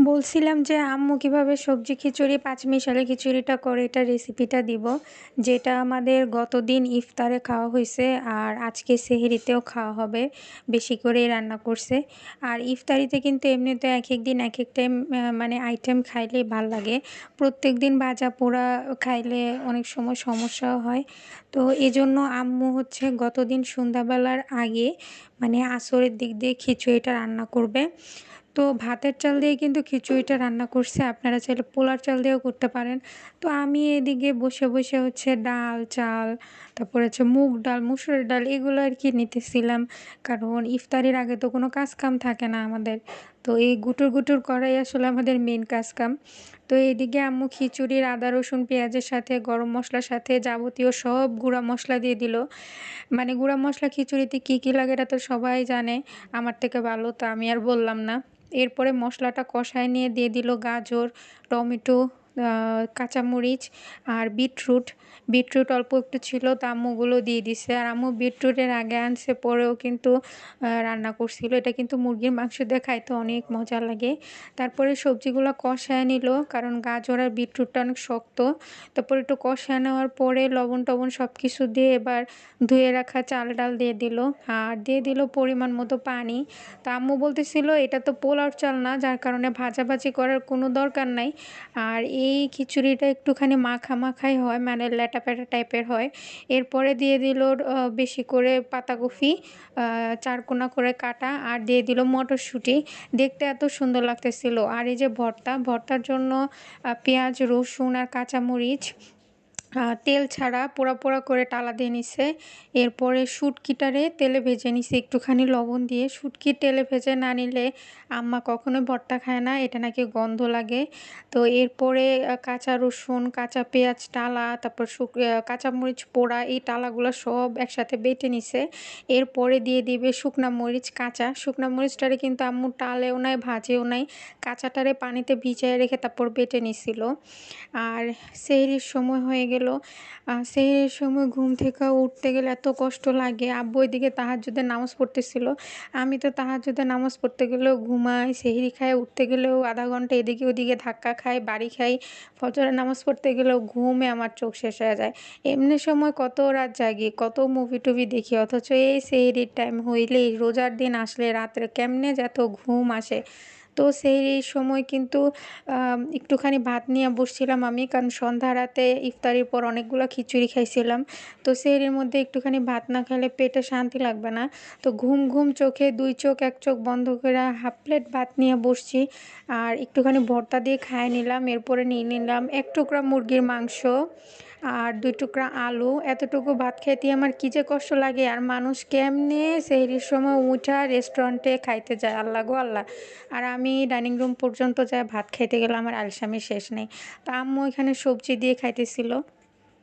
বলছিলাম যে, আম্মু, কীভাবে সবজি খিচুড়ি পাঁচমিশালি খিচুড়িটা করে এটা রেসিপিটা দিব? যেটা আমাদের গতদিন ইফতারে খাওয়া হয়েছে আর আজকে সেহরিতেও খাওয়া হবে, বেশি করেই রান্না করছে। আর ইফতারিতে কিন্তু এমনিতে এক এক দিন এক এক টাইম মানে আইটেম খাইলেই ভালো লাগে। প্রত্যেক দিন ভাজা পোড়া খাইলে অনেক সময় সমস্যাও হয়। তো এজন্য আম্মু হচ্ছে গতদিন সন্ধ্যাবেলার আগে মানে আসরের দিক দিয়ে খিচুড়িটা রান্না করবে। তো ভাতের চাল দিয়ে কিন্তু খিচুড়িটা রান্না করছে। আপনারা চাইলে পোলার চাল দিয়েও করতে পারেন। তো আমি এদিকে বসে বসে হচ্ছে ডাল, চাল, তারপরে হচ্ছে মুগ ডাল, মুসুরের ডাল, এগুলো আর কি নিতেছিলাম। কারণ ইফতারির আগে তো কোনো কাজ কাম থাকে না আমাদের। তো এই গুটুর গুটুর করাই আসলে আমাদের মেন কাজ কাম। তো এইদিকে আম্মু খিচুড়ির আদা, রসুন, পেঁয়াজের সাথে, গরম মশলার সাথে যাবতীয় সব গুঁড়া মশলা দিয়ে দিল। মানে গুঁড়া মশলা খিচুড়িতে কী কী লাগে এটা তো সবাই জানে, আমার থেকে ভালো তো আমি আর বললাম না। এরপরে মশলাটা কষায় নিয়ে দিয়ে দিল গাজর, টমেটো কাঁচামরিচ আর বিটরুট। বিটরুট অল্প একটু ছিল, তো আম্মুগুলো দিয়ে দিছে। আর আম্মু বিটরুটের আগে আনছে, পরেও কিন্তু রান্না করছিল। এটা কিন্তু মুরগির মাংস দিয়ে খাইতে অনেক মজা লাগে। তারপরে সবজিগুলো কষায় নিল, কারণ গাজর আর বিটরুটটা অনেক শক্ত। তারপর একটু কষায় নেওয়ার পরে লবণ টবণ সব কিছু দিয়ে এবার ধুয়ে রাখা চাল ডাল দিয়ে দিল। আর দিয়ে দিল পরিমাণ মতো পানি। তা আম্মু বলতেছিল, এটা তো পোলাও চাল না, যার কারণে ভাজাভাজি করার কোনো দরকার নাই। আর এই খিচুড়িটা একটুখানি মাখা মাখাই হয় মানে ল্যাটা প্যাটা টাইপের হয়। এরপরে দিয়ে দিল বেশি করে পাতাকপি চারকোনা করে কাটা, আর দিয়ে দিল মটরশুঁটি। দেখতে এত সুন্দর লাগতেছিল। আর এই যে ভর্তা, ভর্তার জন্য পেঁয়াজ, রসুন আর কাঁচামরিচ তেল ছাড়া পোড়া পোড়া করে টালা দিয়ে নিছে। এরপরে শুটকিটারে তেলে ভেজে নিছে। একটুখানি লবণ দিয়ে শুটকি তেলে ভেজে না নিলে আম্মা কখনোই ভর্তা খায় না, এটা নাকি গন্ধ লাগে। তো এরপরে কাঁচা রসুন, কাঁচা পেঁয়াজ টালা, তারপর শুক কাঁচামরিচ পোড়া, এই টালাগুলো সব একসাথে বেটে নিছে। এরপরে দিয়ে দিবে শুকনা মরিচ কাঁচা। শুকনা মরিচটারে কিন্তু আম্মু টালেও নাই, ভাজেও নাই। কাঁচাটারে পানিতে ভিজায় রেখে তারপর বেটে নিছিল। আর সেহরির সময় হয়ে গেল সেহরির সময় ঘুম থেকে উঠতে গেলে এত কষ্ট লাগে। আব্বু ওইদিকে তাহাজ্জুদের নামাজ পড়তেছিল। আমি তো তাহাজ্জুদের নামাজ পড়তে গেলেও ঘুমাই, সেহরি খায়, উঠতে গেলেও আধা ঘণ্টা এদিকে ওদিকে ধাক্কা খাই, বাড়ি খাই, ফজরের নামাজ পড়তে গেলেও ঘুমে আমার চোখ শেষ হয়ে যায়। এমনি সময় কত রাত জাগি, কত মুভি টুভি দেখি, অথচ এই সেহরির টাইম হইলেই রোজার দিন আসলে রাত্রে কেমনে যত ঘুম আসে। তো সেই সময় কিন্তু একটুখানি ভাত নিয়ে বসছিলাম আমি, কারণ সন্ধ্যা রাতে ইফতারির পর অনেকগুলো খিচুড়ি খাইছিলাম। তো সেহরির মধ্যে একটুখানি ভাত না খেলে পেটে শান্তি লাগবে না। তো ঘুম ঘুম চোখে দুই চোখ, এক চোখ বন্ধ করে হাফ প্লেট ভাত নিয়ে বসছি। আর একটুখানি ভর্তা দিয়ে খায় নিলাম, এরপরে নিয়ে নিলাম এক টুকরা মুরগির মাংস। আর দুই টুকরা আলু, এতটুকু ভাত খাইতে আমার কী যে কষ্ট লাগে? আর মানুষ কেমনে সেহরির সময় উঠা রেস্টুরেন্টে খাইতে যায়? আল্লাহ গো আল্লাহ। আর আমি ডাইনিং রুম পর্যন্ত যায় ভাত খাইতে গেলে আমার আলসামি শেষ নেই। তা আম্মু এখানে সবজি দিয়ে খাইতেছিল।